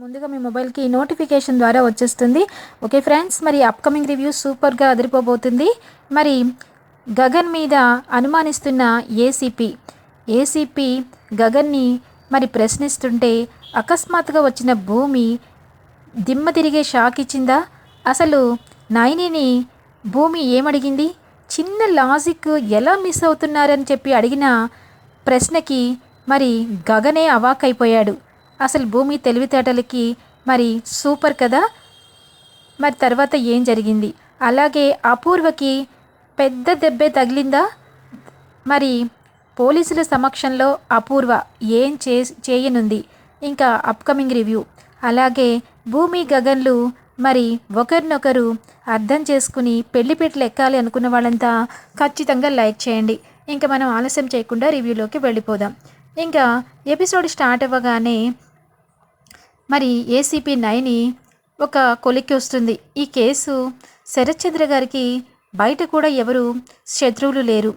ముందుగా మీ మొబైల్కి నోటిఫికేషన్ ద్వారా వచ్చేస్తుంది. ఓకే ఫ్రెండ్స్ మరి అప్కమింగ్ రివ్యూ సూపర్గా అదిరిపోబోతుంది. మరి గగన్ మీద అనుమానిస్తున్న ఏసీపీ ఏసీపీ గగన్ని మరి ప్రశ్నిస్తుంటే అకస్మాత్తుగా వచ్చిన భూమి దిమ్మ తిరిగే షాక్ ఇచ్చిందా? అసలు నైనిని భూమి ఏమడిగింది? చిన్న లాజిక్ ఎలా మిస్ అవుతున్నారని చెప్పి అడిగిన ప్రశ్నకి మరి గగనే అవాక్ అయిపోయాడు అసలు భూమి తెలివితేటలకి మరి సూపర్ కదా? మరి తర్వాత ఏం జరిగింది? అలాగే అపూర్వకి పెద్ద దెబ్బే తగిలిందా? మరి పోలీసుల సమక్షంలో అపూర్వ ఏం చే చేయనుంది? ఇంకా అప్కమింగ్ రివ్యూ అలాగే భూమి గగన్లు మరి ఒకరినొకరు అర్థం చేసుకుని పెళ్ళిపీటలు ఎక్కాలి అనుకున్న వాళ్ళంతా ఖచ్చితంగా లైక్ చేయండి. ఇంకా మనం ఆలస్యం చేయకుండా రివ్యూలోకి వెళ్ళిపోదాం. ఇంకా ఎపిసోడ్ స్టార్ట్ అవ్వగానే మరి ఏసీపీ నైని ఒక కొలిక్కి వస్తుంది. ఈ కేసు శరత్చంద్ర గారికి బయట కూడా ఎవరు శత్రువులు లేరు.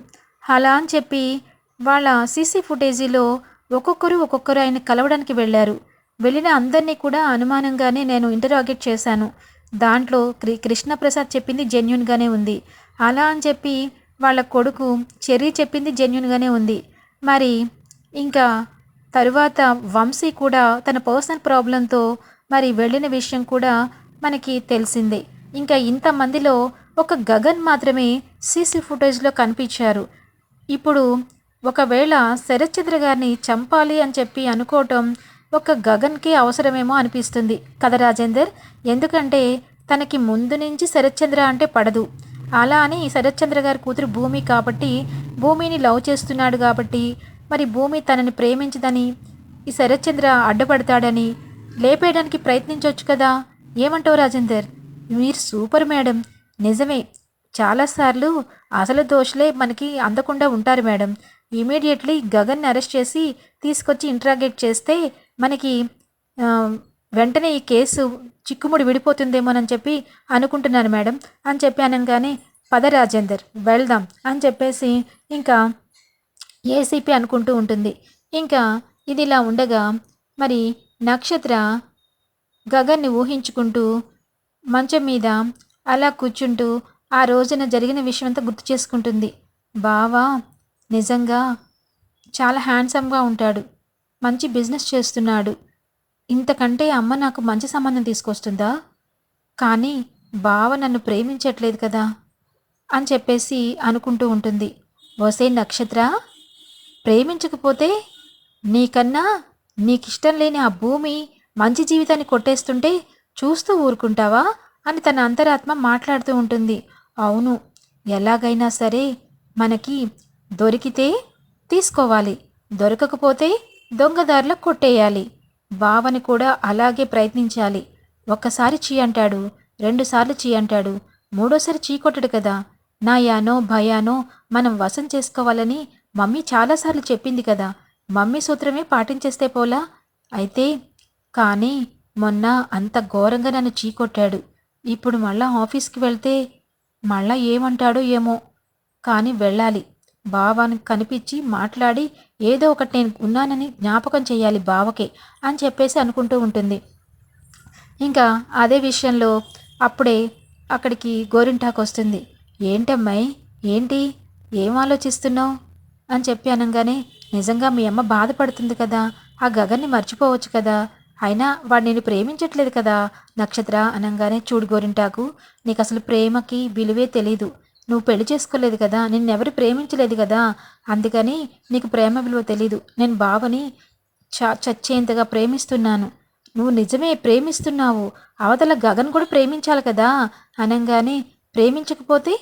అలా అని చెప్పి వాళ్ళ సీసీ ఫుటేజీలో ఒక్కొక్కరు ఒక్కొక్కరు ఆయన కలవడానికి వెళ్ళారు. వెళ్ళిన అందరినీ కూడా అనుమానంగానే నేను ఇంటరాగేట్ చేశాను. దాంట్లో క్రి కృష్ణప్రసాద్ చెప్పింది జెన్యున్గానే ఉంది. అలా అని చెప్పి వాళ్ళ కొడుకు చెర్రీ చెప్పింది జెన్యున్గానే ఉంది. మరి ఇంకా తరువాత వంశీ కూడా తన పర్సనల్ ప్రాబ్లంతో మరి వెళ్ళిన విషయం కూడా మనకి తెలిసిందే. ఇంకా ఇంతమందిలో ఒక గగన్ మాత్రమే సీసీ ఫుటేజ్లో కనిపించారు. ఇప్పుడు ఒకవేళ శరత్చంద్ర గారిని చంపాలి అని చెప్పి అనుకోవటం ఒక గగన్కి అవసరమేమో అనిపిస్తుంది. కదా రాజేందర్ ఎందుకంటే తనకి ముందు నుంచి శరత్చంద్ర అంటే పడదు. అలా అని శరత్చంద్ర గారి కూతురు భూమి కాబట్టి భూమిని లవ్ చేస్తున్నాడు కాబట్టి మరి భూమి తనని ప్రేమించదని ఈ శరత్చంద్ర అడ్డుపడతాడని లేపేయడానికి ప్రయత్నించవచ్చు కదా? ఏమంటావు రాజేందర్? మీరు సూపర్ మేడం. నిజమే. చాలాసార్లు అసలు దోషులే మనకి అందకుండా ఉంటారు మేడం. ఇమీడియట్లీ గగన్ని అరెస్ట్ చేసి తీసుకొచ్చి ఇంట్రాగేట్ చేస్తే మనకి వెంటనే ఈ కేసు చిక్కుముడి విడిపోతుందేమోనని చెప్పి అనుకుంటున్నాను మేడం. అని చెప్పి అనగానే పద రాజేందర్ వెళ్దాం అని చెప్పేసి ఇంకా ఏసీపీ అనుకుంటూ ఉంటుంది. ఇంకా ఇది ఇలా ఉండగా మరి నక్షత్ర గగన్ని ఊహించుకుంటూ మంచం మీద అలా కూర్చుంటూ ఆ రోజున జరిగిన విషయం అంతా గుర్తు చేసుకుంటుంది. బావా నిజంగా చాలా హ్యాండ్సమ్గా ఉంటాడు. మంచి బిజినెస్ చేస్తున్నాడు. ఇంతకంటే అమ్మ నాకు మంచి సంబంధం తీసుకొస్తుందా? కానీ బావ నన్ను ప్రేమించట్లేదు కదా అని చెప్పేసి అనుకుంటూ ఉంటుంది. వసే నక్షత్ర! ప్రేమించకపోతే నీకన్నా నీకిష్టం లేని ఆ భూమి మంచి జీవితాన్ని కొట్టేస్తుంటే చూస్తూ ఊరుకుంటావా అని తన అంతరాత్మ మాట్లాడుతూ ఉంటుంది. అవును ఎలాగైనా సరే మనకి దొరికితే తీసుకోవాలి దొరకకపోతే దొంగదారుల కొట్టేయాలి. బావని కూడా అలాగే ప్రయత్నించాలి. ఒక్కసారి చీ అంటాడు రెండుసార్లు చీ అంటాడు మూడోసారి చీ కొట్టడు కదా. నా యానో భయానో మనం వశం చేసుకోవాలని మమ్మీ చాలాసార్లు చెప్పింది కదా మమ్మీ సూత్రమే పాటించేస్తే పోలా? అయితే కానీ మొన్న అంత ఘోరంగా నన్ను చీకొట్టాడు. ఇప్పుడు మళ్ళా ఆఫీస్కి వెళ్తే మళ్ళా ఏమంటాడో ఏమో. కానీ వెళ్ళాలి. బావానికి కనిపించి మాట్లాడి ఏదో ఒకటి నేను ఉన్నానని జ్ఞాపకం చేయాలి బావకే అని చెప్పేసి అనుకుంటూ ఉంటుంది. ఇంకా అదే విషయంలో అప్పుడే అక్కడికి గోరింటాకు వస్తుంది. ఏంటమ్మాయి? ఏంటి? ఏం ఆలోచిస్తున్నావు? అని చెప్పి అనగానే నిజంగా మీ అమ్మ బాధపడుతుంది కదా? ఆ గగన్ని మర్చిపోవచ్చు కదా? అయినా వాడు నేను ప్రేమించట్లేదు కదా? నక్షత్ర అనగానే చూడు గోరింటాకు నీకు అసలు ప్రేమకి విలువే తెలీదు. నువ్వు పెళ్ళి చేసుకోలేదు కదా? నిన్నెవరు ప్రేమించలేదు కదా? అందుకని నీకు ప్రేమ విలువ తెలీదు. నేను బావని చ చచ్చేంతగా ప్రేమిస్తున్నాను. నువ్వు నిజమే ప్రేమిస్తున్నావు. అవతల గగన్ కూడా ప్రేమించాలి కదా? అనగానే ప్రేమించకపోతే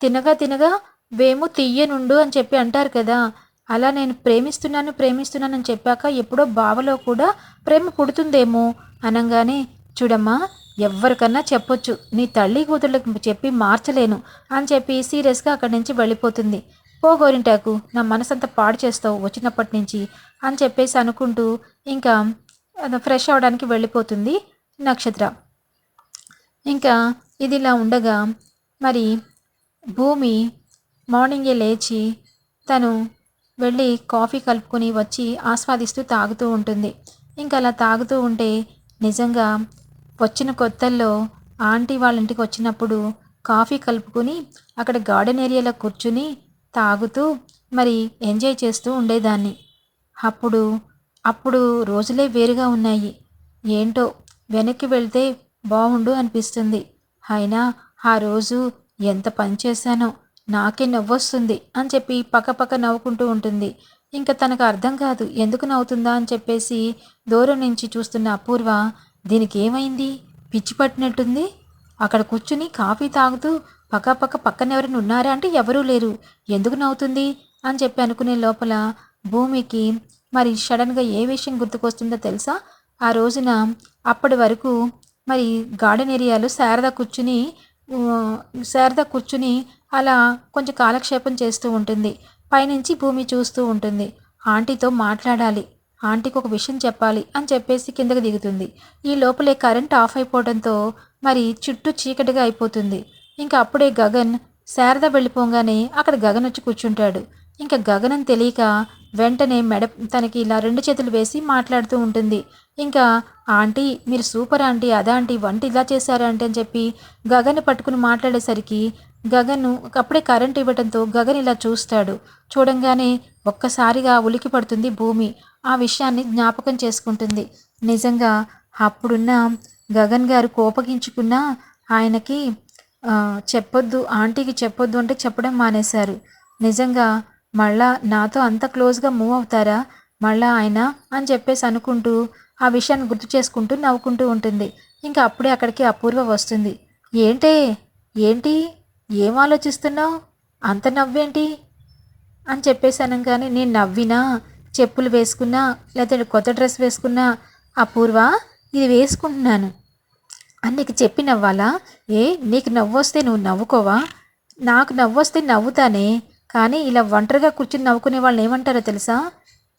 తినగా తినగా వేము తీయనుండు అని చెప్పి అంటారు కదా. అలా నేను ప్రేమిస్తున్నాను ప్రేమిస్తున్నాను అని చెప్పాక ఎప్పుడో బావలో కూడా ప్రేమ పుడుతుందేమో అనగానే చూడమ్మా ఎవరికన్నా చెప్పొచ్చు. నీ తల్లి కూతుళ్ళకి చెప్పి మార్చలేను అని చెప్పి సీరియస్గా అక్కడి నుంచి వెళ్ళిపోతుంది. పో గోరింటాకు నా మనసంతా పాడు చేస్తావు వచ్చినప్పటి నుంచి అని చెప్పేసి అనుకుంటూ ఇంకా ఫ్రెష్ అవడానికి వెళ్ళిపోతుంది నక్షత్ర. ఇంకా ఇది ఇలా ఉండగా మరి భూమి మార్నింగే లేచి తను వెళ్ళి కాఫీ కలుపుకొని వచ్చి ఆస్వాదిస్తూ తాగుతూ ఉంటుంది. ఇంకా అలా తాగుతూ ఉంటే నిజంగా వచ్చిన కొత్తల్లో ఆంటీ వాళ్ళ ఇంటికి వచ్చినప్పుడు కాఫీ కలుపుకొని అక్కడ గార్డెన్ ఏరియాలో కూర్చుని తాగుతూ మరి ఎంజాయ్ చేస్తూ ఉండేదాన్ని. అప్పుడు అప్పుడు రోజులే వేరుగా ఉన్నాయి. ఏంటో వెనక్కి వెళ్తే బాగుండు అనిపిస్తుంది. అయినా ఆ రోజు ఎంత పని చేశానో నాకే నవ్వొస్తుంది అని చెప్పి పక్కపక్క నవ్వుకుంటూ ఉంటుంది. ఇంకా తనకు అర్థం కాదు ఎందుకు నవ్వుతుందా అని చెప్పేసి దూరం నుంచి చూస్తున్న అపూర్వ దీనికి ఏమైంది? పిచ్చి పట్టినట్టుంది? అక్కడ కూర్చుని కాఫీ తాగుతూ పక్కపక్క పక్కన ఎవరైనా ఉన్నారా అంటే ఎవరూ లేరు. ఎందుకు నవ్వుతుంది? అని చెప్పి అనుకునే లోపల భూమికి మరి సడన్గా ఏ విషయం గుర్తుకొస్తుందో తెలుసా? ఆ రోజున అప్పటి వరకు మరి గార్డెన్ ఏరియాలో శారద కూర్చుని శారద కూర్చుని అలా కొంచెం కాలక్షేపం చేస్తూ ఉంటుంది. పైనుంచి భూమి చూస్తూ ఉంటుంది. ఆంటీతో మాట్లాడాలి. ఆంటీకి ఒక విషయం చెప్పాలి అని చెప్పేసి కిందకి దిగుతుంది. ఈ లోపలే కరెంట్ ఆఫ్ అయిపోవడంతో మరి చుట్టూ చీకటిగా అయిపోతుంది. ఇంకా అప్పుడే గగన్ శారద వెళ్ళిపోగానే అక్కడ గగన్ వచ్చి కూర్చుంటాడు. ఇంకా గగనం తెలియక వెంటనే మెడ తనకి ఇలా రెండు చేతులు వేసి మాట్లాడుతూ ఉంటుంది. ఇంకా ఆంటీ మీరు సూపర్ ఆంటీ అదా ఆంటీ వంట ఇలా చేశారంటే అని చెప్పి గగన్ పట్టుకుని మాట్లాడేసరికి గగన్ అప్పుడే కరెంట్ ఇవ్వడంతో గగన్ ఇలా చూస్తాడు. చూడంగానే ఒక్కసారిగా ఉలికి పడుతుంది భూమి. ఆ విషయాన్ని జ్ఞాపకం చేసుకుంటుంది. నిజంగా అప్పుడున్న గగన్ గారు కోపగించుకున్న ఆయనకి చెప్పొద్దు ఆంటీకి చెప్పొద్దు అంటే చెప్పడం మానేశారు. నిజంగా మళ్ళా నాతో అంత క్లోజ్గా మూవ్ అవుతారా? మళ్ళా ఆయన అని చెప్పేసి అనుకుంటూ ఆ విషయాన్ని గుర్తు చేసుకుంటూ నవ్వుకుంటూ ఉంటుంది. ఇంకా అప్పుడే అక్కడికి అపూర్వ వస్తుంది. ఏంటే? ఏంటి? ఏం ఆలోచిస్తున్నావు? అంత నవ్వేంటి? అని చెప్పేసి అనగానే నేను నవ్వినా చెప్పులు వేసుకున్నా లేకపోతే కొత్త డ్రెస్ వేసుకున్నా అపూర్వ ఇది వేసుకుంటున్నాను. అని నీకు చెప్పి నవ్వాలా? ఏ నీకు నవ్వొస్తే నువ్వు నవ్వుకోవా? నాకు నవ్వొస్తే నవ్వుతానే? కానీ ఇలా ఒంటరిగా కూర్చుని నవ్వుకునే వాళ్ళని ఏమంటారో తెలుసా?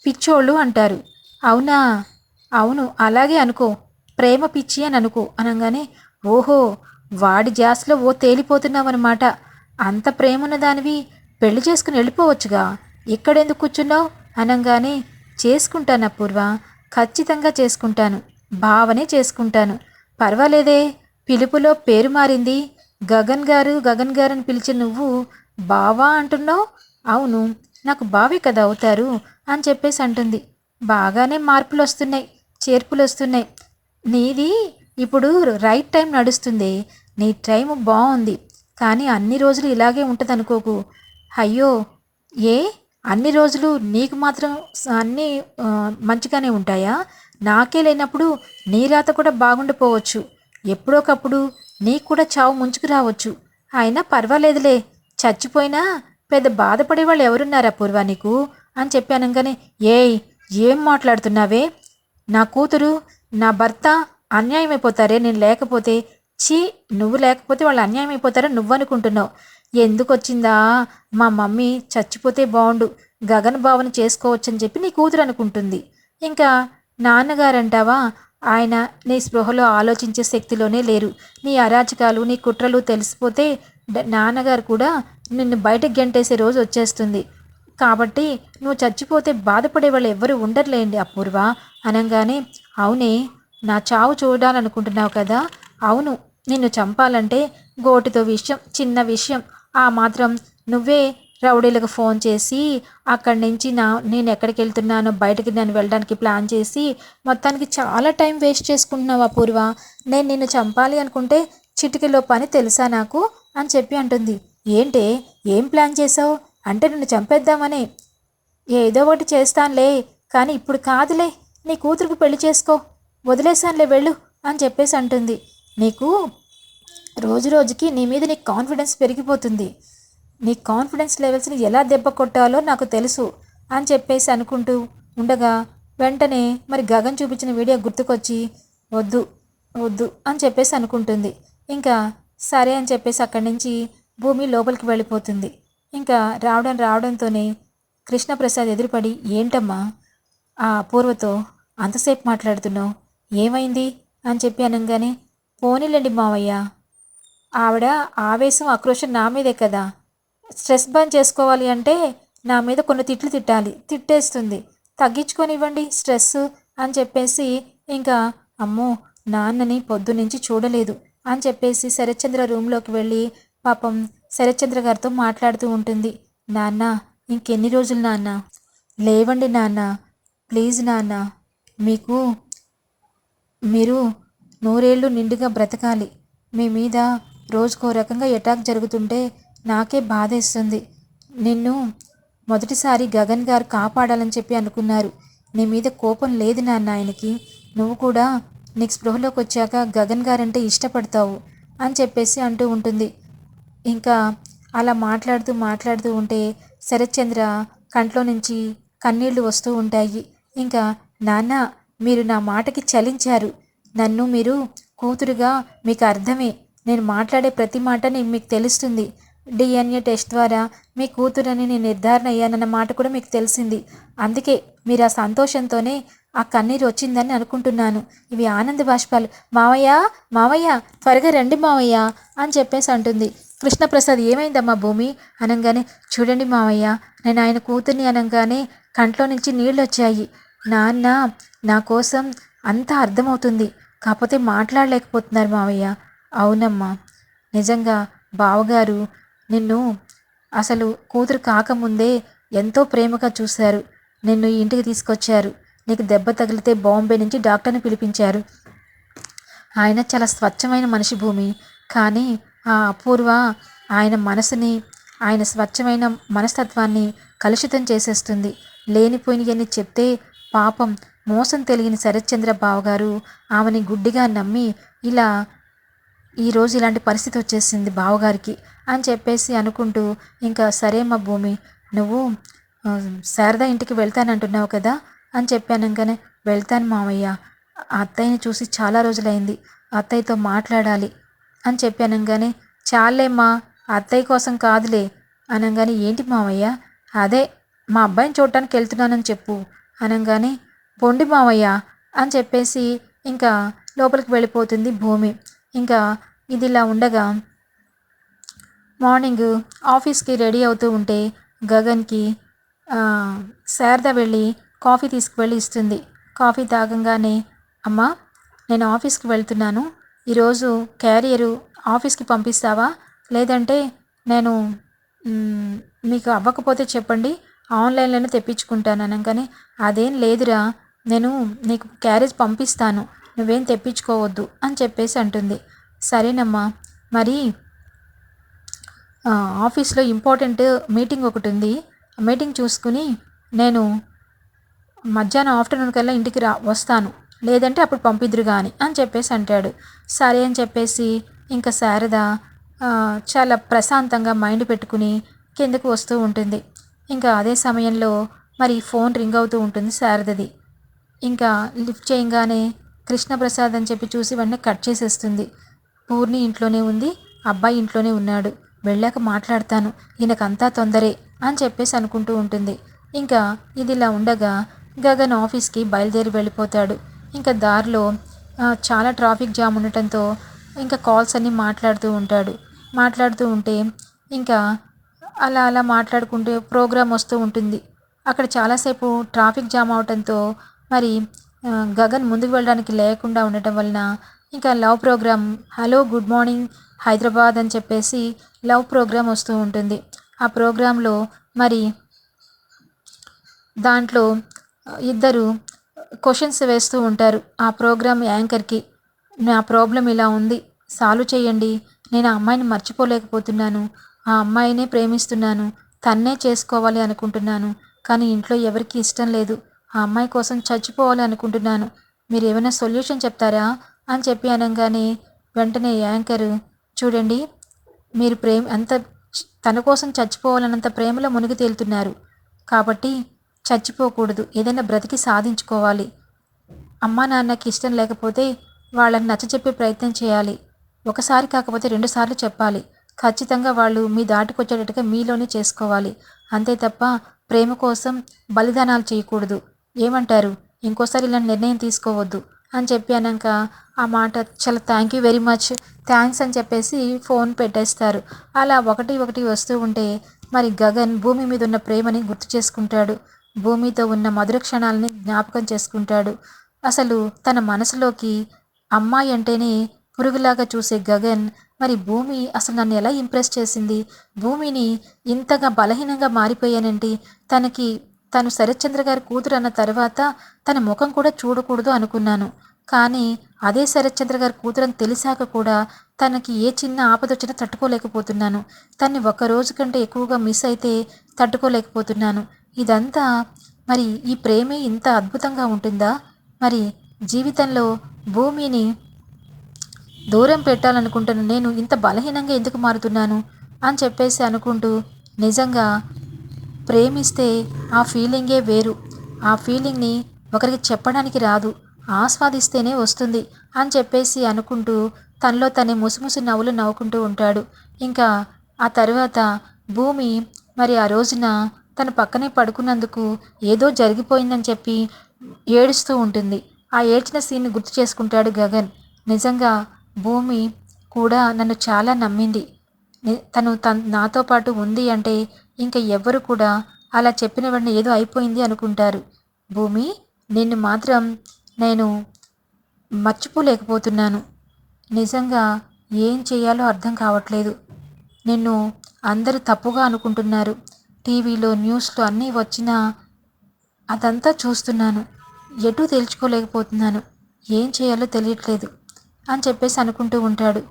పిచ్చోళ్ళు అంటారు. అవునా? అవును అలాగే అనుకో. ప్రేమ పిచ్చి అని అనుకో అనగానే ఓహో వాడి జాస్లో ఓ తేలిపోతున్నావన్నమాట. అంత ప్రేమ ఉన్న దానివి పెళ్ళి చేసుకుని వెళ్ళిపోవచ్చుగా. ఇక్కడెందుకు కూర్చున్నావు? అనగానే చేసుకుంటాను అపూర్వ ఖచ్చితంగా చేసుకుంటాను. భావనే చేసుకుంటాను. పర్వాలేదే పిలుపులో పేరు మారింది. గగన్ గారు గగన్ గారు అని పిలిచి నువ్వు బావా అంటున్నావు? అవును. నాకు బావే కదా అవుతారు అని చెప్పేసి అంటుంది. బాగానే మార్పులు వస్తున్నాయి చేర్పులు వస్తున్నాయి నీది ఇప్పుడు రైట్ టైం నడుస్తుంది. నీ టైం బాగుంది కానీ అన్ని రోజులు ఇలాగే ఉంటుంది అనుకోకు అయ్యో! ఏ? అన్ని రోజులు నీకు మాత్రం అన్నీ మంచిగానే ఉంటాయా? నాకే లేనప్పుడు నీ రాత కూడా బాగుండిపోవచ్చు. ఎప్పుడోకప్పుడు నీకు కూడా చావు ముంచుకు రావచ్చు. అయినా పర్వాలేదులే. చచ్చిపోయినా పెద్ద బాధపడే వాళ్ళు ఎవరున్నారా పూర్వ నీకు? అని చెప్పానంగానే ఏయ్ ఏం మాట్లాడుతున్నావే? నా కూతురు నా భర్త అన్యాయం అయిపోతారే నేను లేకపోతే? ఛీ నువ్వు లేకపోతే వాళ్ళు అన్యాయం అయిపోతారో నువ్వు అనుకుంటున్నావు. ఎందుకు వచ్చిందా మా మమ్మీ చచ్చిపోతే బాగుండు గగన భావన చేసుకోవచ్చని చెప్పి నీ కూతురు అనుకుంటుంది. ఇంకా నాన్నగారంటావా? ఆయన నీ స్పృహలో ఆలోచించే శక్తిలోనే లేరు. నీ అరాచకాలు నీ కుట్రలు తెలిసిపోతే నాన్నగారు కూడా నిన్ను బయటకు గెంటేసే రోజు వచ్చేస్తుంది. కాబట్టి నువ్వు చచ్చిపోతే బాధపడే వాళ్ళు ఎవ్వరూ ఉండర్లేండి అపూర్వ. అనగానే అవునే నా చావు చూడాలనుకుంటున్నావు కదా. అవును నిన్ను చంపాలంటే గోటితో విషయం చిన్న విషయం. ఆ మాత్రం నువ్వే రౌడీలకు ఫోన్ చేసి అక్కడి నుంచి నా నేను ఎక్కడికి వెళ్తున్నానో బయటకి నేను వెళ్ళడానికి ప్లాన్ చేసి మొత్తానికి చాలా టైం వేస్ట్ చేసుకుంటున్నావు అపూర్వ. నేను నిన్ను చంపాలి అనుకుంటే చిటికలో పని తెలుసా నాకు? అని చెప్పి అంటుంది. ఏంటే? ఏం ప్లాన్ చేసావు అంటే నిన్ను చంపేద్దామని. ఏదో ఒకటి చేస్తానులే కానీ ఇప్పుడు కాదులే. నీ కూతురుకు పెళ్ళి చేసుకో. వదిలేసానులే వెళ్ళు అని చెప్పేసి అంటుంది. నీకు రోజు రోజుకి నీ మీద నీ కాన్ఫిడెన్స్ పెరిగిపోతుంది. నీ కాన్ఫిడెన్స్ లెవెల్స్ని ఎలా దెబ్బ కొట్టాలో నాకు తెలుసు అని చెప్పేసి అనుకుంటూ ఉండగా వెంటనే మరి గగన్ చూపించిన వీడియో గుర్తుకొచ్చి వద్దు వద్దు అని చెప్పేసి అనుకుంటుంది. ఇంకా సరే అని చెప్పేసి అక్కడి నుంచి భూమి లోపలికి వెళ్ళిపోతుంది. ఇంకా రావడం రావడంతోనే కృష్ణప్రసాద్ ఎదురుపడి ఏంటమ్మా? ఆ అపూర్వతో అంతసేపు మాట్లాడుతున్నావు? ఏమైంది? అని చెప్పి అనగానే పోనీలేండి మావయ్య. ఆవిడ ఆవేశం ఆక్రోషం నా మీదే కదా. స్ట్రెస్ బంద్ చేసుకోవాలి అంటే నా మీద కొన్ని తిట్లు తిట్టాలి. తిట్టేస్తుంది. తగ్గించుకొని ఇవ్వండి స్ట్రెస్ అని చెప్పేసి ఇంకా అమ్మో నాన్నని పొద్దునుంచి చూడలేదు. అని చెప్పేసి శరత్చంద్ర రూమ్లోకి వెళ్ళి పాపం శరత్చంద్ర గారితో మాట్లాడుతూ ఉంటుంది. నాన్న ఇంకెన్ని రోజులు నాన్న? లేవండి నాన్న. ప్లీజ్ నాన్న మీకు మీరు నూరేళ్ళు నిండుగా బ్రతకాలి. మీ మీద రోజుకో రకంగా అటాక్ జరుగుతుంటే నాకే బాధేస్తుంది. నిన్ను మొదటిసారి గగన్ గారు కాపాడాలని చెప్పి అనుకున్నారు. నీ మీద కోపం లేదు నాన్న ఆయనకి. నువ్వు కూడా నీకు స్పృహలోకి వచ్చాక గగన్ గారంటే ఇష్టపడతావు అని చెప్పేసి అంటూ ఉంటుంది. ఇంకా అలా మాట్లాడుతూ మాట్లాడుతూ ఉంటే శరత్చంద్ర కంట్లో నుంచి కన్నీళ్ళు వస్తూ ఉంటాయి. ఇంకా నాన్న మీరు నా మాటకి చలించారు. నన్ను మీరు కూతురుగా మీకు అర్థమే. నేను మాట్లాడే ప్రతి మాటని మీకు తెలుస్తుంది. డిఎన్ఏ టెస్ట్ ద్వారా మీ కూతురని నేను నిర్ధారణ అయ్యానన్న మాట కూడా మీకు తెలిసింది. అందుకే మీరు ఆ సంతోషంతోనే ఆ కన్నీరు వచ్చిందని అనుకుంటున్నాను. ఇవి ఆనంద బాష్పాలు. మావయ్య మావయ్య త్వరగా రండి మావయ్య అని చెప్పేసి అంటుంది. కృష్ణప్రసాద్ ఏమైందమ్మా భూమి? అనగానే చూడండి మావయ్య నేను ఆయన కూతుర్ని అనగానే కంట్లో నుంచి నీళ్ళు వచ్చాయి. నాన్న నా కోసం అంతా అర్థమవుతుంది. కాకపోతే మాట్లాడలేకపోతున్నారు మావయ్య. అవునమ్మా నిజంగా బావగారు నిన్ను అసలు కూతురు కాకముందే ఎంతో ప్రేమగా చూశారు. నిన్ను ఈ ఇంటికి తీసుకొచ్చారు. నీకు దెబ్బ తగిలితే బాంబే నుంచి డాక్టర్ని పిలిపించారు. ఆయన చాలా స్వచ్ఛమైన మనిషి భూమి. కానీ ఆ అపూర్వ ఆయన మనసుని ఆయన స్వచ్ఛమైన మనస్తత్వాన్ని కలుషితం చేసేస్తుంది. లేనిపోయినవన్నీ చెప్తే పాపం మోసం తెలియని శరత్చంద్ర బావగారు ఆమెని గుడ్డిగా నమ్మి ఇలా ఈరోజు ఇలాంటి పరిస్థితి వచ్చేసింది బావగారికి అని చెప్పేసి అనుకుంటూ ఇంకా సరే మా భూమి నువ్వు శారద ఇంటికి వెళ్తానంటున్నావు కదా అని చెప్పానంగానే వెళ్తాను మామయ్య అత్తయ్యని చూసి చాలా రోజులైంది. అత్తయ్యతో మాట్లాడాలి అని చెప్పానంగానే చాలేమ్మా అత్తయ్య కోసం కాదులే అనగానే ఏంటి మామయ్య అదే మా అబ్బాయిని చూడటానికి వెళ్తున్నానని చెప్పు అనగానే పొండి మామయ్య అని చెప్పేసి ఇంకా లోపలికి వెళ్ళిపోతుంది భూమి. ఇంకా ఇది ఇలా ఉండగా మార్నింగ్ ఆఫీస్కి రెడీ అవుతూ ఉంటే గగన్కి శారద వెళ్ళి కాఫీ తీసుకువెళ్ళి ఇస్తుంది. కాఫీ తాగంగానే అమ్మా నేను ఆఫీస్కి వెళ్తున్నాను. ఈరోజు క్యారియరు ఆఫీస్కి పంపిస్తావా? లేదంటే నేను మీకు అవ్వకపోతే చెప్పండి. ఆన్లైన్లోనే తెప్పించుకుంటాను అనగానే అదేం లేదురా. నేను నీకు క్యారేజ్ పంపిస్తాను. నువ్వేం తెప్పించుకోవద్దు అని చెప్పేసి అంటుంది. సరేనమ్మా. మరి ఆఫీస్లో ఇంపార్టెంట్ మీటింగ్ ఒకటి ఉంది. ఆ మీటింగ్ చూసుకుని నేను మధ్యాహ్నం ఆఫ్టర్నూన్ కల్లా ఇంటికి రా వస్తాను. లేదంటే అప్పుడు పంపిద్దురు కానీ అని చెప్పేసి అంటాడు. సరే అని చెప్పేసి ఇంకా శారద చాలా ప్రశాంతంగా మైండ్ పెట్టుకుని కిందకు వస్తూ ఉంటుంది. ఇంకా అదే సమయంలో మరి ఫోన్ రింగ్ అవుతూ ఉంటుంది శారదది. ఇంకా లిఫ్ట్ చేయగానే కృష్ణప్రసాద్ అని చెప్పి చూసి వెంటనే కట్ చేసేస్తుంది. పూర్ణి ఇంట్లోనే ఉంది అబ్బాయి ఇంట్లోనే ఉన్నాడు. వెళ్ళాక మాట్లాడతాను ఈయనకంతా తొందరే అని చెప్పేసి అనుకుంటూ ఉంటుంది. ఇంకా ఇది ఇలా ఉండగా గగన్ ఆఫీస్కి బయలుదేరి వెళ్ళిపోతాడు. ఇంకా దారిలో చాలా ట్రాఫిక్ జామ్ ఉండటంతో ఇంకా కాల్స్ అన్నీ మాట్లాడుతూ ఉంటాడు. మాట్లాడుతూ ఉంటే ఇంకా అలా అలా మాట్లాడుకుంటూ ప్రోగ్రామ్ వస్తూ ఉంటుంది. అక్కడ చాలాసేపు ట్రాఫిక్ జామ్ అవటంతో మరి గగన్ ముందుకు వెళ్ళడానికి లేకుండా ఉండటం వలన ఇంకా love programme hello good morning Hyderabad అని చెప్పేసి లవ్ ప్రోగ్రామ్ వస్తూ ఉంటుంది. ఆ ప్రోగ్రాంలో మరి దాంట్లో ఇద్దరు క్వశ్చన్స్ వేస్తూ ఉంటారు. ఆ ప్రోగ్రామ్ యాంకర్కి నా ప్రాబ్లం ఇలా ఉంది సాల్వ్ చేయండి నేను ఆ అమ్మాయిని మర్చిపోలేకపోతున్నాను ఆ అమ్మాయినే ప్రేమిస్తున్నాను తన్నే చేసుకోవాలి అనుకుంటున్నాను కానీ ఇంట్లో ఎవరికి ఇష్టం లేదు ఆ అమ్మాయి కోసం చచ్చిపోవాలి అనుకుంటున్నాను మీరు ఏమైనా సొల్యూషన్ చెప్తారా? అని చెప్పి అనగానే వెంటనే యాంకర్ చూడండి మీరు ప్రేమ అంత తన కోసం చచ్చిపోవాలన్నంత ప్రేమలో మునిగి తేలుతున్నారు కాబట్టి చచ్చిపోకూడదు. ఏదైనా బ్రతికి సాధించుకోవాలి. అమ్మా నాన్నకి ఇష్టం లేకపోతే వాళ్ళని నచ్చచెప్పే ప్రయత్నం చేయాలి. ఒకసారి కాకపోతే రెండుసార్లు చెప్పాలి. ఖచ్చితంగా వాళ్ళు మీ దాటుకొచ్చేటట్టుగా మీలోనే చేసుకోవాలి. అంతే తప్ప ప్రేమ కోసం బలిదానాలు చేయకూడదు. ఏమంటారు? ఇంకోసారి ఇలాంటి నిర్ణయం తీసుకోవద్దు అని చెప్పి ఆ మాట చాలా thank you very much thanks అని చెప్పేసి ఫోన్ పెట్టేస్తారు. అలా ఒకటి ఒకటి వస్తూ ఉంటే మరి గగన్ భూమి మీద ఉన్న ప్రేమని గుర్తు చేసుకుంటాడు. భూమితో ఉన్న మధుర క్షణాలని జ్ఞాపకం చేసుకుంటాడు. అసలు తన మనసులోకి అమ్మాయి అంటేనే పురుగులాగా చూసే గగన్ మరి భూమి అసలు నన్ను ఎలా ఇంప్రెస్ చేసింది? భూమిని ఇంతగా బలహీనంగా మారిపోయానంటే తనకి తను శరత్చంద్ర గారి కూతురు అన్న తర్వాత తన ముఖం కూడా చూడకూడదు అనుకున్నాను. కానీ అదే శరత్చంద్ర గారి కూతురని తెలిసాక కూడా తనకి ఏ చిన్న ఆపద వచ్చినా తట్టుకోలేకపోతున్నాను. తన్ని ఒక్క రోజు కంటే ఎక్కువగా మిస్ అయితే తట్టుకోలేకపోతున్నాను. ఇదంతా మరి ఈ ప్రేమే ఇంత అద్భుతంగా ఉంటుందా? మరి జీవితంలో భూమిని దూరం పెట్టాలనుకుంటున్న నేను ఇంత బలహీనంగా ఎందుకు మారుతున్నాను? అని చెప్పేసి అనుకుంటూ నిజంగా ప్రేమిస్తే ఆ ఫీలింగే వేరు. ఆ ఫీలింగ్ని ఒకరికి చెప్పడానికి రాదు ఆస్వాదిస్తేనే వస్తుంది అని చెప్పేసి అనుకుంటూ తనలో తనే ముసిముసి నవ్వులు నవ్వుకుంటూ ఉంటాడు. ఇంకా ఆ తర్వాత భూమి మరి ఆ రోజున తన పక్కనే పడుకున్నందుకు ఏదో జరిగిపోయిందని చెప్పి ఏడుస్తూ ఉంటుంది. ఆ ఏడ్చిన సీన్ని గుర్తు చేసుకుంటాడు గగన్. నిజంగా భూమి కూడా నన్ను చాలా నమ్మింది. తను తన్ నాతో పాటు ఉంది అంటే ఇంకా ఎవ్వరు కూడా అలా చెప్పిన వెంటనే ఏదో అయిపోయింది అనుకుంటారు. భూమి నిన్ను మాత్రం నేను మర్చిపోలేకపోతున్నాను. నిజంగా ఏం చేయాలో అర్థం కావట్లేదు. నిన్ను అందరూ తప్పుగా అనుకుంటున్నారు. టీవీలో న్యూస్లో అన్నీ వచ్చినా అదంతా చూస్తున్నాను. ఎటు తేల్చుకోలేకపోతున్నాను. ఏం చేయాలో తెలియట్లేదు అని చెప్పేసి అనుకుంటూ ఉంటాడు.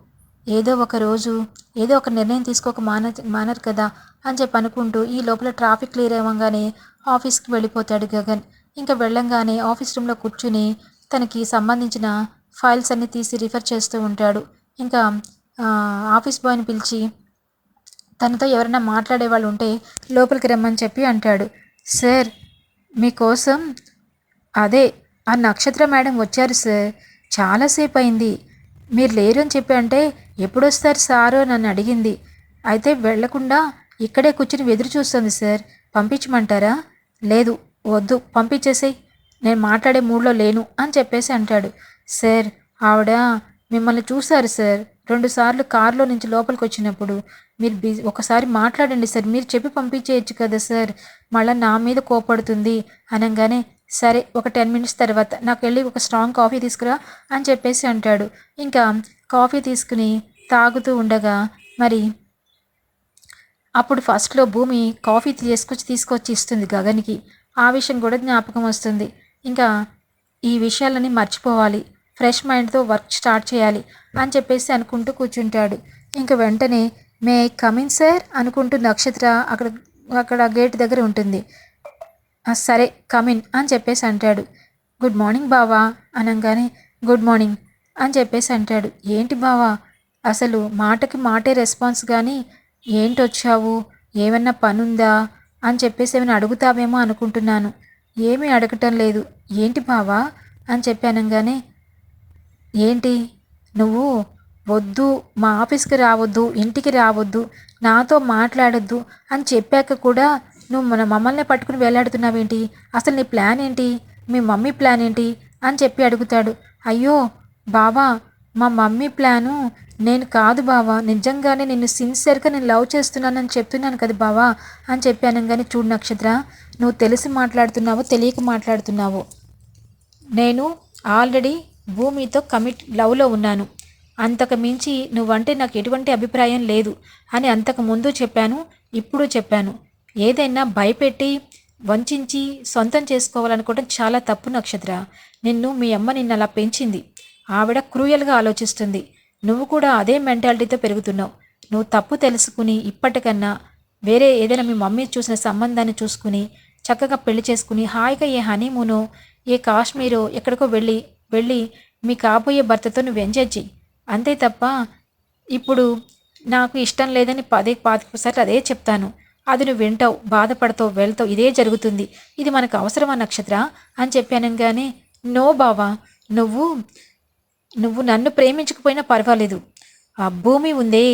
ఏదో ఒక రోజు ఏదో ఒక నిర్ణయం తీసుకోక మాన మానరు కదా అని చెప్పి అనుకుంటూ ఈ లోపల ట్రాఫిక్ క్లియర్ అవ్వగానే ఆఫీస్కి వెళ్ళిపోతాడు గగన్. ఇంకా వెళ్ళంగానే ఆఫీస్ రూమ్లో కూర్చుని తనకి సంబంధించిన ఫైల్స్ అన్ని తీసి రిఫర్ చేస్తూ ఉంటాడు. ఇంకా ఆఫీస్ బాయ్ని పిలిచి తనతో ఎవరైనా మాట్లాడే వాళ్ళు ఉంటే లోపలికి రమ్మని చెప్పి అంటాడు. సార్ మీకోసం అదే ఆ నక్షత్ర మేడం వచ్చారు సార్. చాలాసేపు అయింది మీరు లేరు అని చెప్పి అంటే ఎప్పుడొస్తారు సారు నన్ను అడిగింది. అయితే వెళ్ళకుండా ఇక్కడే కూర్చుని ఎదురు చూస్తుంది సార్. పంపించమంటారా? లేదు వద్దు పంపించేసేయ్. నేను మాట్లాడే మూడ్లో లేను అని చెప్పేసి అంటాడు. సార్ ఆవిడ మిమ్మల్ని చూశారు సార్. రెండుసార్లు కారులో నుంచి లోపలికి వచ్చినప్పుడు మీరు బిజీ ఒకసారి మాట్లాడండి సార్. మీరు చెప్పి పంపించేయచ్చు కదా సార్. మళ్ళీ నా మీద కోపడుతుంది అనగానే సరే ఒక టెన్ మినిట్స్ తర్వాత నాకు వెళ్ళి ఒక స్ట్రాంగ్ కాఫీ తీసుకురా అని చెప్పేసి అంటాడు. ఇంకా కాఫీ తీసుకుని తాగుతూ ఉండగా మరి అప్పుడు ఫస్ట్లో భూమి కాఫీ తీసుకొచ్చి తీసుకొచ్చి ఇస్తుంది గగన్కి. ఆ విషయం కూడా జ్ఞాపకం వస్తుంది. ఇంకా ఈ విషయాలని మర్చిపోవాలి. ఫ్రెష్ మైండ్తో వర్క్ స్టార్ట్ చేయాలి అని చెప్పేసి అనుకుంటూ కూర్చుంటాడు. ఇంకా వెంటనే మే కమిన్ సార్ అనుకుంటూ నక్షత్ర అక్కడ అక్కడ గేట్ దగ్గర ఉంటుంది. సరే కమిన్ అని చెప్పేసి అంటాడు. గుడ్ మార్నింగ్ బావా అనగానే గుడ్ మార్నింగ్ అని చెప్పేసి అంటాడు. ఏంటి బావా అసలు మాటకి మాటే రెస్పాన్స్ కానీ ఏంటి వచ్చావు ఏమన్నా పనుందా? అని చెప్పేసి ఏమైనా అడుగుతావేమో అనుకుంటున్నాను. ఏమీ అడగటం లేదు. ఏంటి బావా? అని చెప్పి అనగానే ఏంటి? నువ్వు వద్దు మా ఆఫీస్కి రావద్దు ఇంటికి రావద్దు నాతో మాట్లాడొద్దు అని చెప్పాక కూడా నువ్వు మన మమ్మల్ని పట్టుకుని వేలాడుతున్నావేంటి? అసలు నీ ప్లాన్ ఏంటి? మీ మమ్మీ ప్లాన్ ఏంటి? అని చెప్పి అడుగుతాడు. అయ్యో బావా మా మమ్మీ ప్లాను నేను కాదు బావా. నిజంగానే నిన్ను సిన్సియర్గా నేను లవ్ చేస్తున్నానని చెప్తున్నాను కదా బావా అని చెప్పాను కానీ చూడు నక్షత్ర నువ్వు తెలిసి మాట్లాడుతున్నావు తెలియక మాట్లాడుతున్నావు. నేను ఆల్రెడీ భూమితో కమిట్ లవ్లో ఉన్నాను. అంతకు మించి నువ్వంటే నాకు ఎటువంటి అభిప్రాయం లేదు అని అంతకు ముందు చెప్పాను ఇప్పుడు చెప్పాను. ఏదైనా భయపెట్టి వంచించి సొంతం చేసుకోవాలనుకోవడం చాలా తప్పు నక్షత్ర. నిన్ను మీ అమ్మ నిన్ను అలా పెంచింది. ఆవిడ క్రూయల్గా ఆలోచిస్తుంది. నువ్వు కూడా అదే మెంటాలిటీతో పెరుగుతున్నావు. నువ్వు తప్పు తెలుసుకుని ఇప్పటికన్నా వేరే ఏదైనా మీ మమ్మీ చూసిన సంబంధాన్ని చూసుకుని చక్కగా పెళ్ళి చేసుకుని హాయిగా ఏ హనీమూనో ఏ కాశ్మీరో ఎక్కడికో వెళ్ళి వెళ్ళి మీ కాబోయే భర్తతో నువ్వు ఎంజాయ్ చెయ్యి. అంతే తప్ప ఇప్పుడు నాకు ఇష్టం లేదని పదే పాతికసార్లు అదే చెప్తాను. అది నువ్వు వింటావు బాధపడతావు వెళ్తావు ఇదే జరుగుతుంది. ఇది మనకు అవసరమా నక్షత్ర? అని చెప్పాను కానీ నో బావా నువ్వు నువ్వు నన్ను ప్రేమించకపోయినా పర్వాలేదు. ఆ భూమి ఉందే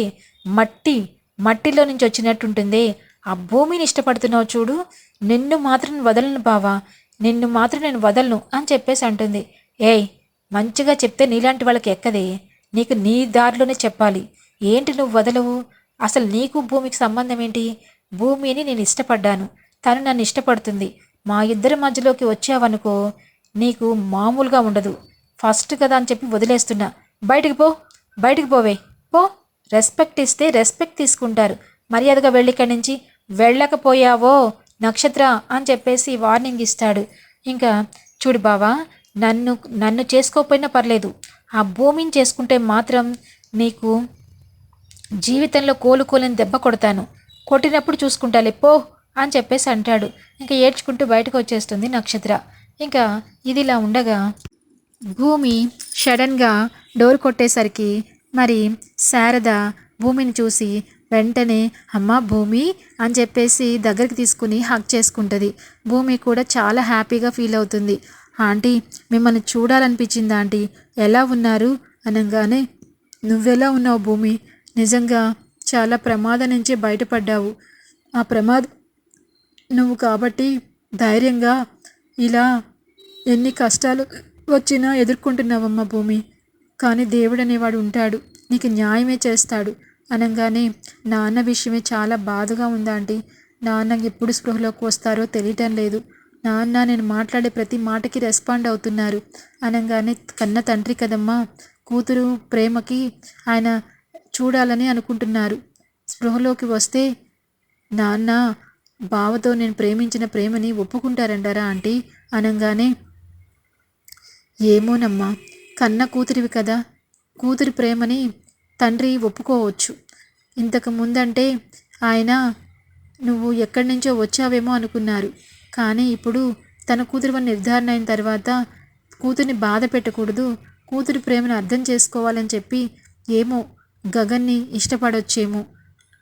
మట్టి మట్టిలో నుంచి వచ్చినట్టుంటుందే. ఆ భూమిని ఇష్టపడుతున్నావు చూడు నిన్ను మాత్రం వదలను బావా నిన్ను మాత్రం నేను వదలను అని చెప్పేసి అంటుంది. ఏయ్ మంచిగా చెప్తే నీలాంటి వాళ్ళకి ఎక్కదే? నీకు నీ దారిలోనే చెప్పాలి. ఏంటి నువ్వు వదలవు? అసలు నీకు భూమికి సంబంధం ఏంటి? భూమిని నేను ఇష్టపడ్డాను. తను నన్ను ఇష్టపడుతుంది. మా ఇద్దరి మధ్యలోకి వచ్చావనుకో నీకు మామూలుగా ఉండదు. ఫస్ట్ కదా అని చెప్పి వదిలేస్తున్నా. బయటికి పో బయటికి పోవే. పో. రెస్పెక్ట్ ఇస్తే రెస్పెక్ట్ తీసుకుంటారు. మర్యాదగా వెళ్ళి ఇక్కడి నుంచి. వెళ్ళకపోయావో నక్షత్ర అని చెప్పేసి వార్నింగ్ ఇస్తాడు. ఇంకా చూడు బావా నన్ను నన్ను చేసుకోకపోయినా పర్లేదు. ఆ భూమిని చేసుకుంటే మాత్రం నీకు జీవితంలో కోలుకోలేని దెబ్బ కొడతాను. కొట్టినప్పుడు చూసుకుంటాలే పో అని చెప్పేసి అంటాడు. ఇంకా ఏడ్చుకుంటూ బయటకు వచ్చేస్తుంది నక్షత్ర. ఇంకా ఇదిలా ఉండగా భూమి సడన్గా డోర్ కొట్టేసరికి మరి శారద భూమిని చూసి వెంటనే అమ్మ భూమి అని చెప్పేసి దగ్గరికి తీసుకుని హక్ చేసుకుంటుంది. భూమి కూడా చాలా హ్యాపీగా ఫీల్ అవుతుంది. ఆంటీ మిమ్మల్ని చూడాలనిపించింది ఆంటీ? ఎలా ఉన్నారు? అనగానే నువ్వెలా ఉన్నావు భూమి? నిజంగా చాలా ప్రమాదం నుంచి బయటపడ్డావు. ఆ ప్రమాదం నువ్వు కాబట్టి ధైర్యంగా ఇలా ఎన్ని కష్టాలు వచ్చినా ఎదుర్కొంటున్నావమ్మా భూమి. కానీ దేవుడు అనేవాడు ఉంటాడు. నీకు న్యాయమే చేస్తాడు. అనగానే నాన్న విషయమే చాలా బాధగా ఉందాంటీ నాన్న ఎప్పుడు స్పృహలోకి వస్తారో తెలియటం లేదు. నాన్న నేను మాట్లాడే ప్రతి మాటకి రెస్పాండ్ అవుతున్నారు. అనగానే కన్న తండ్రి కదమ్మా కూతురు ప్రేమకి ఆయన చూడాలని అనుకుంటున్నారు. స్పృహలోకి వస్తే నాన్న బావతో నేను ప్రేమించిన ప్రేమని ఒప్పుకుంటారంటారా ఆంటీ? అనగానే ఏమోనమ్మా కన్న కూతురివి కదా. కూతురి ప్రేమని తండ్రి ఒప్పుకోవచ్చు. ఇంతకు ముందంటే ఆయన నువ్వు ఎక్కడి నుంచో వచ్చావేమో అనుకున్నారు. కానీ ఇప్పుడు తన కూతురు నిర్ధారణ అయిన తర్వాత కూతుర్ని బాధ పెట్టకూడదు కూతురి ప్రేమను అర్థం చేసుకోవాలని చెప్పి ఏమో గగన్ని ఇష్టపడొచ్చేమో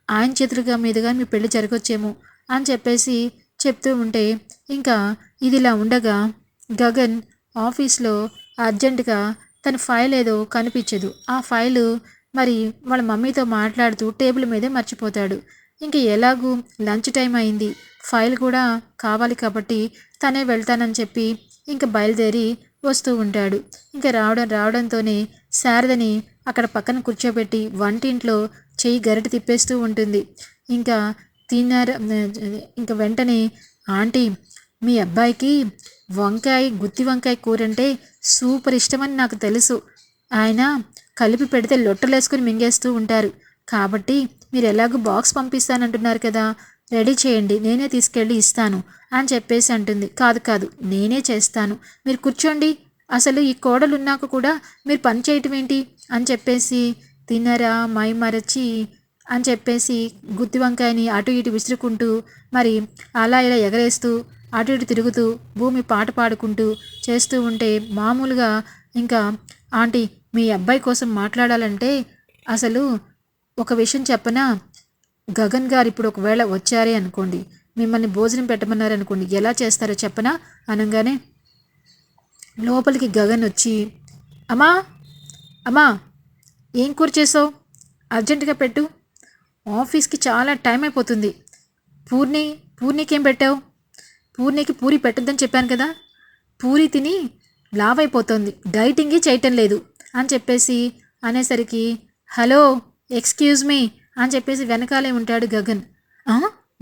ఆయన చేతులుగా మీదుగా మీ పెళ్ళి జరగొచ్చేమో అని చెప్పేసి చెప్తూ ఉంటే ఇంకా ఇదిలా ఉండగా గగన్ ఆఫీస్లో అర్జెంటుగా తన ఫైల్ ఏదో కనిపించదు. ఆ ఫైలు మరి వాళ్ళ మమ్మీతో మాట్లాడుతూ టేబుల్ మీదే మర్చిపోతాడు. ఇంక ఎలాగూ లంచ్ టైం అయింది. ఫైల్ కూడా కావాలి కాబట్టి తనే వెళ్తానని చెప్పి ఇంక బయలుదేరి వస్తూ ఉంటాడు. ఇంకా రావడం రావడంతోనే శారదని అక్కడ పక్కన కూర్చోబెట్టి వంటింట్లో చెయ్యి గరిట తిప్పేస్తూ ఉంటుంది. ఇంకా తినార ఇంకా వెంటనే ఆంటీ మీ అబ్బాయికి వంకాయ గుత్తి వంకాయ కూర అంటే సూపర్ ఇష్టమని నాకు తెలుసు. ఆయన కలిపి పెడితే లొట్టలేసుకుని మింగేస్తూ ఉంటారు. కాబట్టి మీరు ఎలాగో బాక్స్ పంపిస్తానంటున్నారు కదా రెడీ చేయండి నేనే తీసుకెళ్ళి ఇస్తాను అని చెప్పేసి అంటుంది. కాదు కాదు నేనే చేస్తాను. మీరు కూర్చోండి అసలు ఈ కోడలు ఉన్నాక కూడా మీరు పని చేయటం ఏంటి అని చెప్పేసి తిన్నరా మై మరచి అని చెప్పేసి గుత్తి వంకాయని అటు ఇటు విసురుకుంటూ మరి అలా ఇలా ఎగరేస్తూ అటు ఇటు తిరుగుతూ భూమి పాట పాడుకుంటూ చేస్తూ ఉంటే మామూలుగా ఇంకా ఆంటీ మీ అబ్బాయి కోసం మాట్లాడాలంటే అసలు ఒక విషయం చెప్పనా? గగన్ గారు ఇప్పుడు ఒకవేళ వచ్చారే అనుకోండి మిమ్మల్ని భోజనం పెట్టమన్నారు అనుకోండి ఎలా చేస్తారో చెప్పనా? అనగానే లోపలికి గగన్ వచ్చి అమ్మా అమ్మా ఏం కూర చేసావు? అర్జెంటుగా పెట్టు. ఆఫీస్కి చాలా టైం అయిపోతుంది. పూర్ణి పూర్ణికి ఏం పెట్టావు? పూర్ణికి పూరి పెట్టద్దని చెప్పాను కదా. పూరి తిని లావ్ అయిపోతుంది డైటింగే చేయటం లేదు అని చెప్పేసి అనేసరికి హలో ఎక్స్క్యూజ్ మీ అని చెప్పేసి వెనకాలే ఉంటాడు గగన్.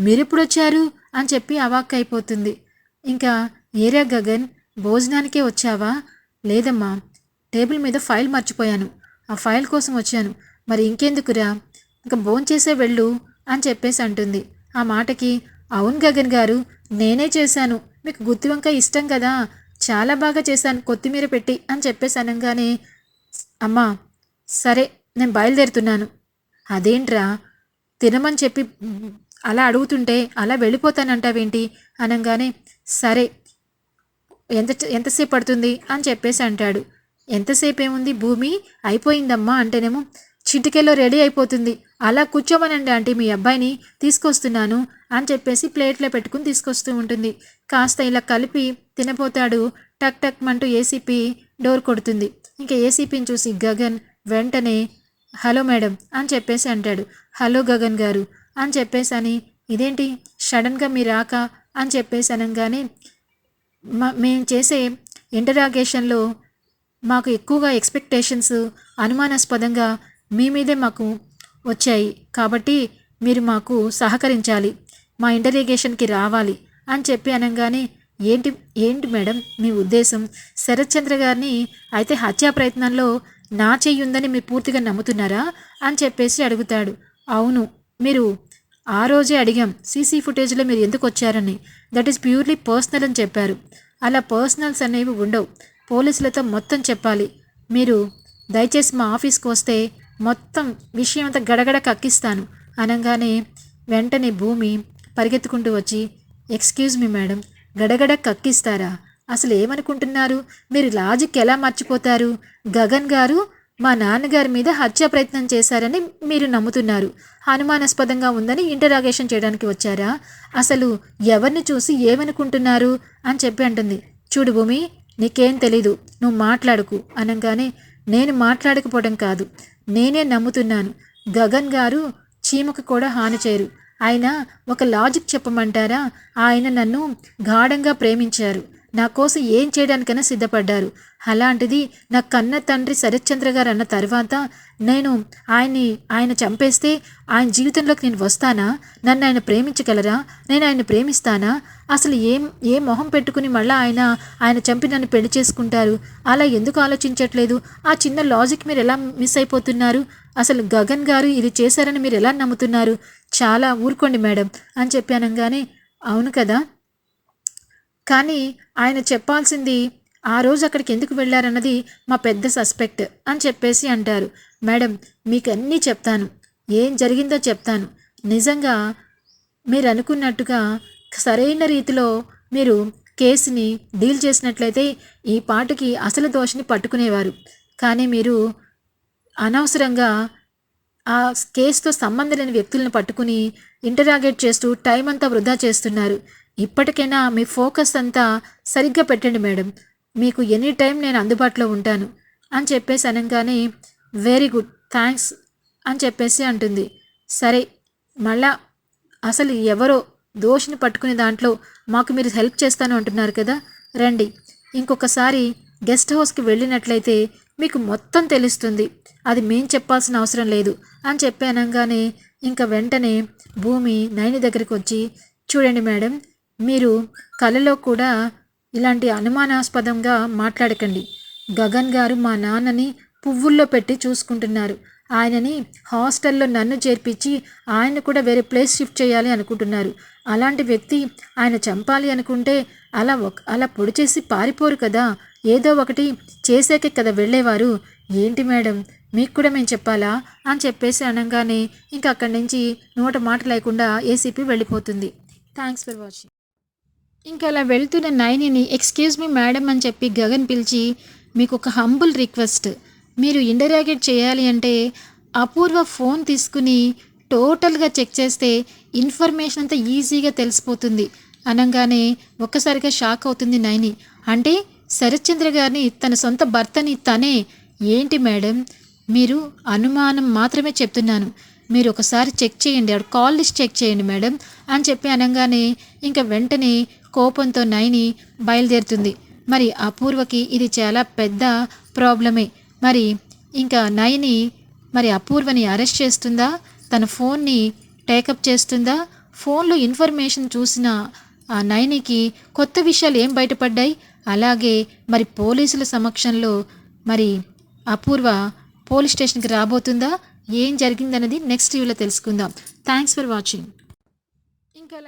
మీరెప్పుడు వచ్చారు అని చెప్పి అవాక్ అయిపోతుంది ఇంకా ఏరియా గగన్ భోజనానికే వచ్చావా? లేదమ్మా టేబుల్ మీద ఫైల్ మర్చిపోయాను. ఆ ఫైల్ కోసం వచ్చాను. మరి ఇంకెందుకురా? ఇంకా భోంచేసే వెళ్ళు అని చెప్పేసి అంటుంది. ఆ మాటకి అవును గగన్ గారు నేనే చేశాను. మీకు గుత్తి వంకాయ ఇష్టం కదా? చాలా బాగా చేశాను కొత్తిమీర పెట్టి అని చెప్పేసి అనగానే అమ్మా సరే నేను బయలుదేరుతున్నాను. అదేంట్రా? తినమని చెప్పి అలా అడుగుతుంటే అలా వెళ్ళిపోతానంటావేంటి? అనగానే సరే ఎంత ఎంతసేపు పడుతుంది? అని చెప్పేసి అంటాడు. ఎంతసేపు ఏముంది భూమి? అయిపోయిందమ్మా అంటేనేమో చిటికెలో రెడీ అయిపోతుంది. అలా కూర్చోమనండి అంటే మీ అబ్బాయిని తీసుకొస్తున్నాను అని చెప్పేసి ప్లేట్లో పెట్టుకుని తీసుకొస్తూ ఉంటుంది. కాస్త ఇలా కలిపి తినపోతాడు టక్ టక్ మంటూ ఏసీపీ డోర్ కొడుతుంది. ఇంకా ఏసీపీని చూసి గగన్ వెంటనే హలో మేడం అని చెప్పేసి అంటాడు. హలో గగన్ గారు అని చెప్పేసి అని ఇదేంటి? సడన్గా మీ రాక? అని చెప్పేసి అనగానే మా మేము చేసే ఇంటరాగేషన్లో మాకు ఎక్కువగా ఎక్స్పెక్టేషన్స్ అనుమానాస్పదంగా మీ మీదే మాకు వచ్చాయి. కాబట్టి మీరు మాకు సహకరించాలి. మా ఇంటరిగేషన్కి రావాలి. అని చెప్పి అనగానే ఏంటి ఏంటి మేడం మీ ఉద్దేశం? శరత్చంద్ర గారిని అయితే హత్యా ప్రయత్నంలో నా చెయ్యి ఉందని మీరు పూర్తిగా నమ్ముతున్నారా? అని చెప్పేసి అడుగుతాడు. అవును మీరు ఆ రోజే అడిగాం. సీసీ ఫుటేజ్లో మీరు ఎందుకు వచ్చారని. దట్ ఈస్ ప్యూర్లీ పర్సనల్ అని చెప్పారు. అలా పర్సనల్స్ అనేవి ఉండవు. పోలీసులతో మొత్తం చెప్పాలి. మీరు దయచేసి మా ఆఫీస్కి వస్తే మొత్తం విషయం అంతా గడగడ కక్కిస్తాను. అనగానే వెంటనే భూమి పరిగెత్తుకుంటూ వచ్చి ఎక్స్క్యూజ్ మీ మేడం గడగడ కక్కిస్తారా? అసలు ఏమనుకుంటున్నారు మీరు లాజిక్ ఎలా మర్చిపోతారు? గగన్ గారు మా నాన్నగారి మీద హత్య ప్రయత్నం చేశారని మీరు నమ్ముతున్నారు. అనుమానాస్పదంగా ఉందని ఇంటరాగేషన్ చేయడానికి వచ్చారా? అసలు ఎవరిని చూసి ఏమనుకుంటున్నారు? అని చెప్పి అంటుంది. చూడు భూమి నీకేం తెలీదు. నువ్వు మాట్లాడుకు అనగానే నేను మాట్లాడకపోవడం కాదు. నేనే నమ్ముతున్నాను. గగన్ గారు చీమకు కూడా హాని చేయరు. ఆయన ఒక లాజిక్ చెప్పమంటారా? ఆయన నన్ను గాఢంగా ప్రేమించారు. నా కోసం ఏం చేయడానికైనా సిద్ధపడ్డారు. అలాంటిది నా కన్న తండ్రి శరత్చంద్ర గారు అన్న తర్వాత నేను ఆయన్ని ఆయన చంపేస్తే ఆయన జీవితంలోకి నేను వస్తానా? నన్ను ఆయన ప్రేమించగలరా? నేను ఆయన ప్రేమిస్తానా? అసలు ఏం ఏ మొహం పెట్టుకుని మళ్ళీ ఆయన ఆయన చంపి నన్ను పెళ్ళి చేసుకుంటారు? అలా ఎందుకు ఆలోచించట్లేదు? ఆ చిన్న లాజిక్ మీరు ఎలా మిస్ అయిపోతున్నారు? అసలు గగన్ గారు ఇది చేశారని మీరు ఎలా నమ్ముతున్నారు? చాలా ఊరుకోండి మేడం అని చెప్పానంగానే అవును కదా? కానీ ఆయన చెప్పాల్సింది ఆ రోజు అక్కడికి ఎందుకు వెళ్ళారన్నది మా పెద్ద సస్పెక్ట్ అని చెప్పేసి అంటారు. మేడం మీకు అన్నీ చెప్తాను. ఏం జరిగిందో చెప్తాను. నిజంగా మీరు అనుకున్నట్టుగా సరైన రీతిలో మీరు కేసుని డీల్ చేసినట్లయితే ఈ పాటకి అసలు దోషిని పట్టుకునేవారు. కానీ మీరు అనవసరంగా ఆ కేసుతో సంబంధం లేని వ్యక్తులను పట్టుకుని ఇంటరాగేట్ చేస్తూ టైం అంతా వృధా చేస్తున్నారు. ఇప్పటికైనా మీ ఫోకస్ అంతా సరిగ్గా పెట్టండి మేడం. మీకు ఎనీ టైం నేను అందుబాటులో ఉంటాను అని చెప్పేసి అనగానే వెరీ గుడ్ థ్యాంక్స్ అని చెప్పేసి అంటుంది. సరే మళ్ళా అసలు ఎవరో దోషిని పట్టుకునే దాంట్లో మాకు మీరు హెల్ప్ చేస్తాను అంటున్నారు కదా. రండి ఇంకొకసారి గెస్ట్ హౌస్కి వెళ్ళినట్లయితే మీకు మొత్తం తెలుస్తుంది. అది మేం చెప్పాల్సిన అవసరం లేదు అని చెప్పి అనగానే ఇంకా వెంటనే భూమి నైని దగ్గరికి వచ్చి చూడండి మేడం మీరు కలలో కూడా ఇలాంటి అనుమానాస్పదంగా మాట్లాడకండి. గగన్ గారు మా నాన్నని పువ్వుల్లో పెట్టి చూసుకుంటున్నారు. ఆయనని హాస్టల్లో నన్ను చేర్పించి ఆయన కూడా వేరే ప్లేస్ షిఫ్ట్ చేయాలి అనుకుంటున్నారు. అలాంటి వ్యక్తి ఆయన చంపాలి అనుకుంటే అలా ఒక అలా పొడి చేసి పారిపోరు కదా. ఏదో ఒకటి చేసాకే కదా వెళ్ళేవారు. ఏంటి మేడం? మీకు కూడా మేము చెప్పాలా? అని చెప్పేసి అనగానే ఇంకా అక్కడి నుంచి నోట మాట లేకుండా ఏసీపీ వెళ్ళిపోతుంది. Thanks for watching. ఇంకా అలా వెళ్తున్న నైనిని ఎక్స్క్యూజ్ మీ మేడం అని చెప్పి గగన్ పిలిచి మీకు ఒక హంబుల్ రిక్వెస్ట్ మీరు ఇండరాగేట్ చేయాలి అంటే అపూర్వ ఫోన్ తీసుకుని టోటల్గా చెక్ చేస్తే ఇన్ఫర్మేషన్ అంతా ఈజీగా తెలిసిపోతుంది. అనగానే ఒక్కసారిగా షాక్ అవుతుంది నైని అంటే శరత్చంద్ర గారిని తన సొంత భర్తని తనే? ఏంటి మేడం మీరు అనుమానం మాత్రమే చెప్తున్నాను. మీరు ఒకసారి చెక్ చేయండి ఆవిడ కాల్ లిస్ట్ చెక్ చేయండి మేడం అని చెప్పి అనగానే ఇంకా వెంటనే కోపంతో నైని బయలుదేరుతుంది. మరి అపూర్వకి ఇది చాలా పెద్ద ప్రాబ్లమే. మరి ఇంకా నయని మరి అపూర్వని అరెస్ట్ చేస్తుందా? తన ఫోన్ని టేకప్ చేస్తుందా? ఫోన్లో ఇన్ఫర్మేషన్ చూసిన ఆ నయనికి కొత్త విషయాలు ఏం బయటపడ్డాయి? అలాగే మరి పోలీసుల సమక్షంలో మరి అపూర్వ పోలీస్ స్టేషన్కి రాబోతుందా? ఏం జరిగిందన్నది నెక్స్ట్ వ్యూలో తెలుసుకుందాం. Thanks for watching. ఇంకా